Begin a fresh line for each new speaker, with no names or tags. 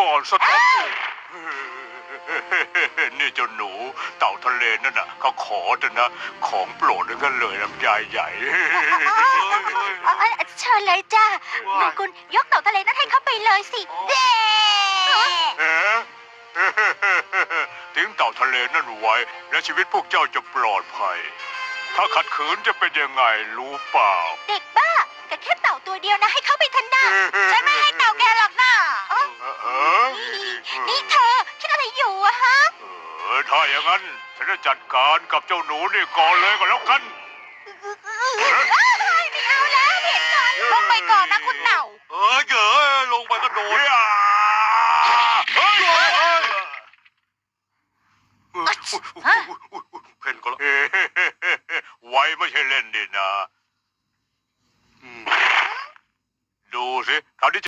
ก่อนสต๊อปนี่เจ้าหนูเต่าทะเลนั่นน่ะเขาขอเถอะนะ ของโปรดนั่นกันเลยน้ำยายใหญ่
อ๋อเชิญเลยจ้านายกุลยกเต่าทะเลนั้นให้เขาไปเลยสิเด้
เอ๊ะทิ้งเต่าทะเลนั่นไว้ และชีวิตพวกเจ้าจะปลอดภัย ถ้าขัดขืนจะเป็นยังไงรู้เปล่า
เด็กบ้าแต่แค่เต่าตัวเดียวนะให้เขาไปทันนะฉันไม่ให้เคิดอะไรอยู่อะฮะ
เออถ้าอย่างนั้น ฉันจะจัดการกับเจ้าหนูนี่ก่อนเลยก็แล้วกัน
ไม่เอาแล้วเห็นก่อนลงไปก่อนนะคุณเต่า
เออเหยอลงไปก็โดน
เฮ้เหี้ยเพ
นก็ละ
เฮ้ไวไม่ใช่เล่นดินะอื
ม
ดูสิคราวนี้